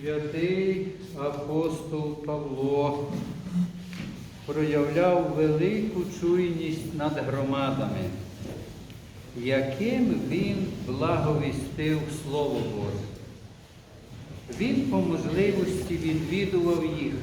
Святий апостол Павло проявляв велику чуйність над громадами, яким він благовістив Слово Боже. Він по можливості відвідував їх,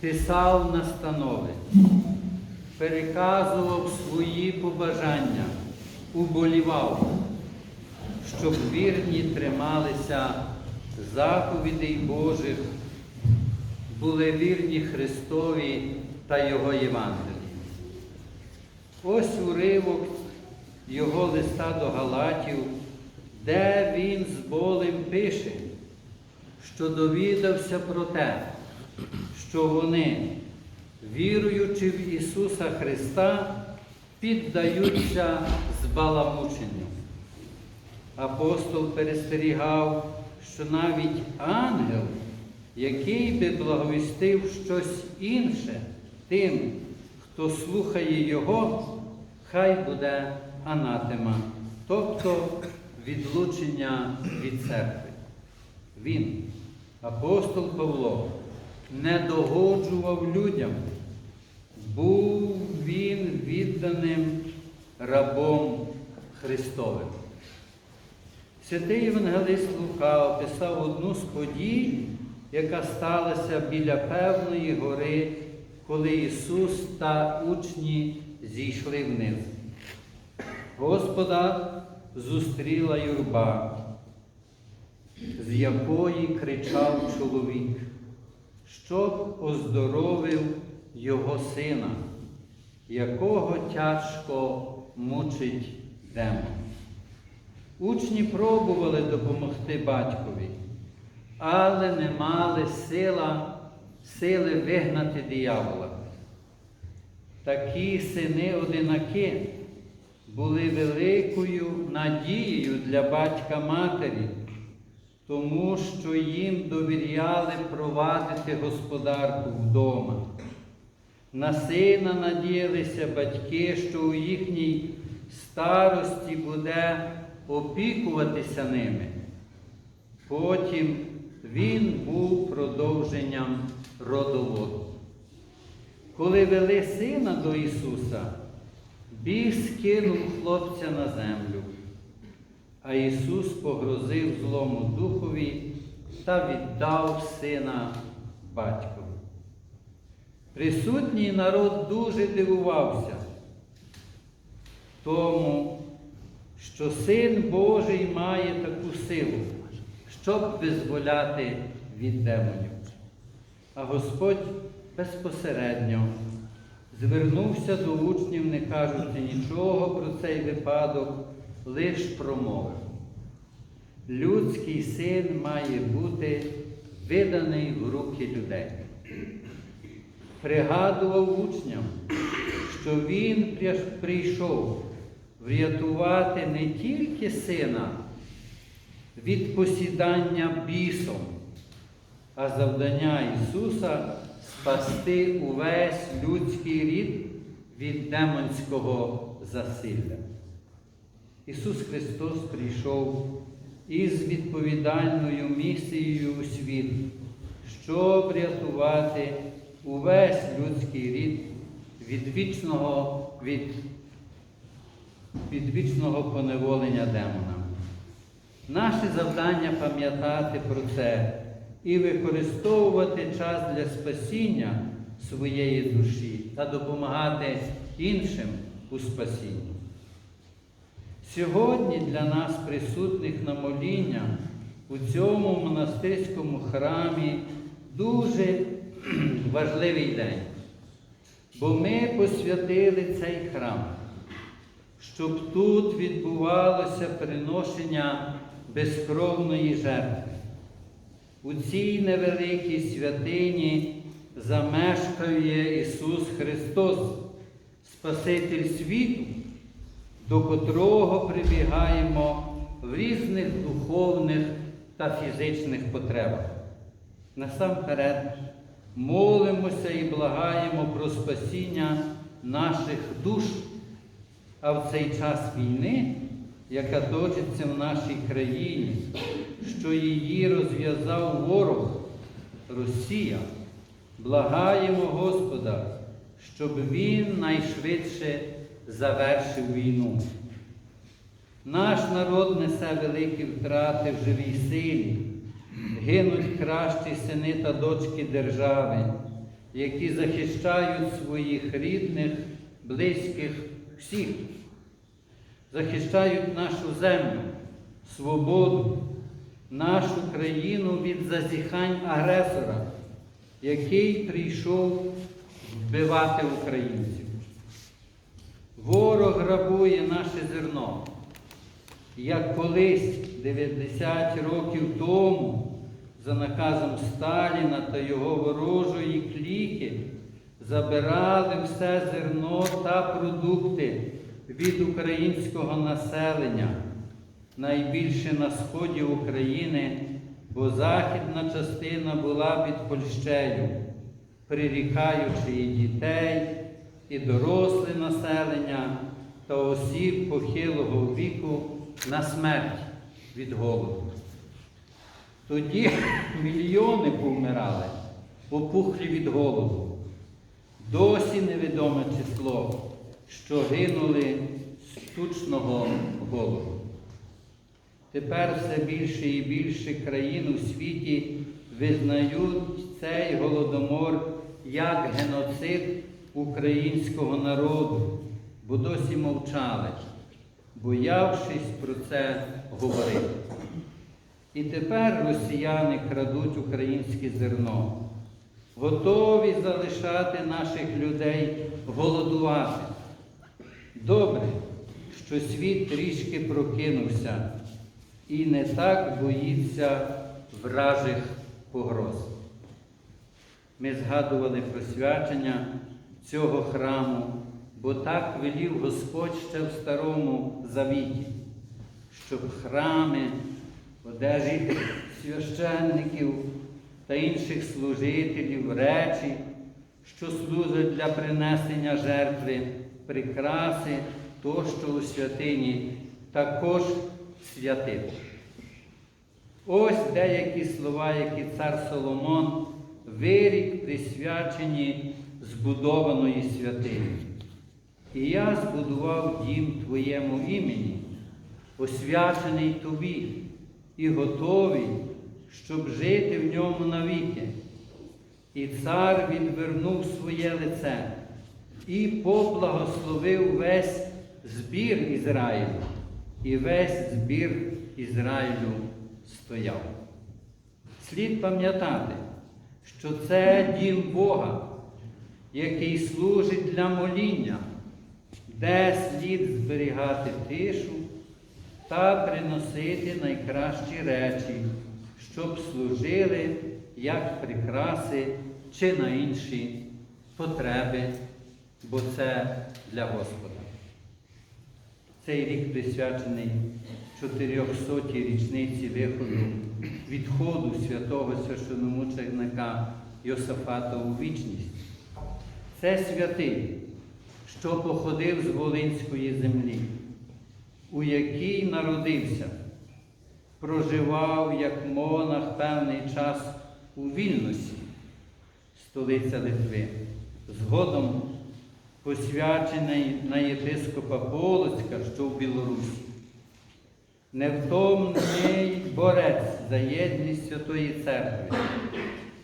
писав настанови, переказував свої побажання, уболівав, щоб вірні трималися заповідей Божих, були вірні Христові та Його Євангелії. Ось уривок його листа до Галатів, де він з болем пише, що довідався про те, що вони, віруючи в Ісуса Христа, піддаються збаламученню. Апостол перестерігав, що навіть ангел, який би благовістив щось інше тим, хто слухає Його, хай буде анатема, тобто відлучення від церкви. Він, апостол Павло, не догоджував людям, був він відданим рабом Христовим. Святий Євангелист Лука описав одну з подій, яка сталася біля певної гори, коли Ісус та учні зійшли вниз. Господа зустріла юрба, з якої кричав чоловік, щоб оздоровив його сина, якого тяжко мучить демон. Учні пробували допомогти батькові, але не мали сила, сили вигнати диявола. Такі сини одинаки були великою надією для батька матері, тому що їм довіряли провадити господарку вдома. На сина надіялися батьки, що у їхній старості буде опікуватися ними. Потім він був продовженням родоводу. Коли вели сина до Ісуса, біг скинув хлопця на землю, а Ісус погрозив злому духові та віддав сина батькові. Присутній народ дуже дивувався тому, що Син Божий має таку силу, щоб визволяти від демонів. А Господь безпосередньо звернувся до учнів, не кажучи нічого про цей випадок, лиш промовив. Людський син має бути виданий в руки людей. Пригадував учням, що він прийшов врятувати не тільки сина від посідання бісом, а завдання Ісуса спасти увесь людський рід від демонського засилля. Ісус Христос прийшов із відповідальною місією у світ, щоб рятувати увесь людський рід від вічного, від, від вічного поневолення демона. Наше завдання пам'ятати про це і використовувати час для спасіння своєї душі та допомагати іншим у спасінні. Сьогодні для нас, присутних на моління, у цьому монастирському храмі дуже важливий день, бо ми посвятили цей храм, щоб тут відбувалося приношення безкровної жертви. У цій невеликій святині замешкає Ісус Христос, Спаситель світу, до котрого прибігаємо в різних духовних та фізичних потребах. Насамперед, молимося і благаємо про спасіння наших душ, а в цей час війни, яка точиться в нашій країні, що її розв'язав ворог Росія, благаємо Господа, щоб він найшвидше завершив війну. Наш народ несе великі втрати в живій силі, гинуть кращі сини та дочки держави, які захищають своїх рідних, близьких, всіх, захищають нашу землю, свободу, нашу країну від зазіхань агресора, який прийшов вбивати українців. Ворог грабує наше зерно як колись 90 років тому за наказом Сталіна та його ворожої кліки забирали все зерно та продукти від українського населення, найбільше на сході України, бо західна частина була під Польщею, прирікаючи і дітей, і доросле населення та осіб похилого віку на смерть від голоду. Тоді мільйони повмирали, опухлі від голоду. Досі невідоме число, що гинули штучного голоду. Тепер все більше і більше країн у світі визнають цей голодомор як геноцид українського народу, бо досі мовчали боявшись про це говорити. І тепер росіяни крадуть українське зерно, готові залишати наших людей голодувати. Добре, що світ трішки прокинувся і не так боїться вражих погроз. Ми згадували про свячення цього храму бо так велів Господь ще в Старому Завіті, щоб храми, одежі священників та інших служителів, речі, що служать для принесення жертви, прикраси, тощо у святині, також святити. Ось деякі слова, які цар Соломон вирік присвячені збудованої святині. І я збудував дім Твоєму імені, освячений Тобі і готовий, щоб жити в ньому навіки. І цар відвернув своє лице і поблагословив весь збір Ізраїлю, і весь збір Ізраїлю стояв. Слід пам'ятати, що це дім Бога, який служить для моління де слід зберігати тишу та приносити найкращі речі, щоб служили як прикраси чи на інші потреби, бо це для Господа. Цей рік присвячений 400 річниці виходу відходу святого священомученика Йосафата у вічність. Це святий що походив з Волинської землі, у якій народився, проживав як монах певний час у Вільносі, столиця Литви, згодом посвячений на єпископа Полоцька, що в Білорусі. Невтомний борець за єдність Святої Церкви,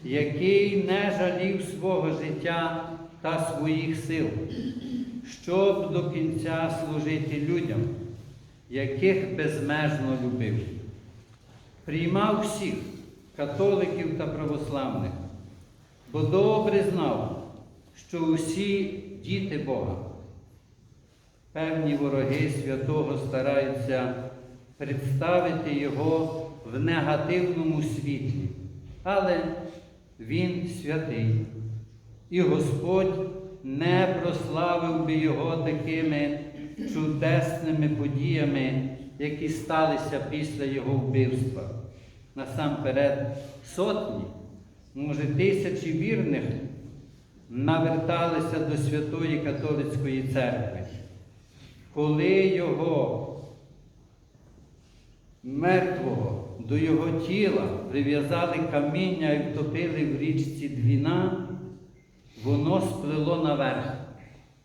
який не жалів свого життя та своїх сил, щоб до кінця служити людям, яких безмежно любив. Приймав всіх католиків та православних, бо добре знав, що усі діти Бога. Певні вороги святого стараються представити його в негативному світлі, але він святий. І Господь не прославив би його такими чудесними подіями, які сталися після його вбивства. Насамперед, сотні, може, тисячі вірних наверталися до Святої Католицької церкви. Коли його мертвого до його тіла прив'язали каміння і втопили в річці Двіна, воно сплило наверх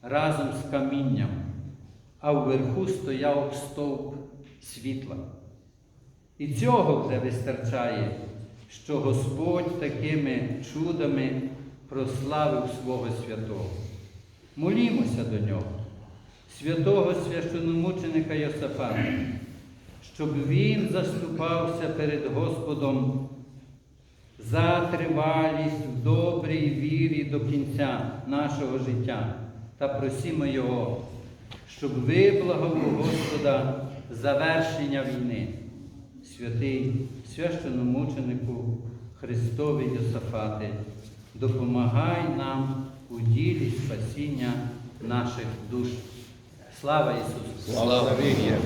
разом з камінням, а вверху стояв стовп світла. І цього вже вистачає, що Господь такими чудами прославив свого святого. Молімося до нього, святого священомученика Йосафата, щоб він заступався перед Господом за тривалість в добрій вірі до кінця нашого життя та просімо Його, щоб виблагав у Господа завершення війни. Святий священомученику Христові Йосафати, допомагай нам у ділі спасіння наших душ. Слава Ісусу! Слава Віки!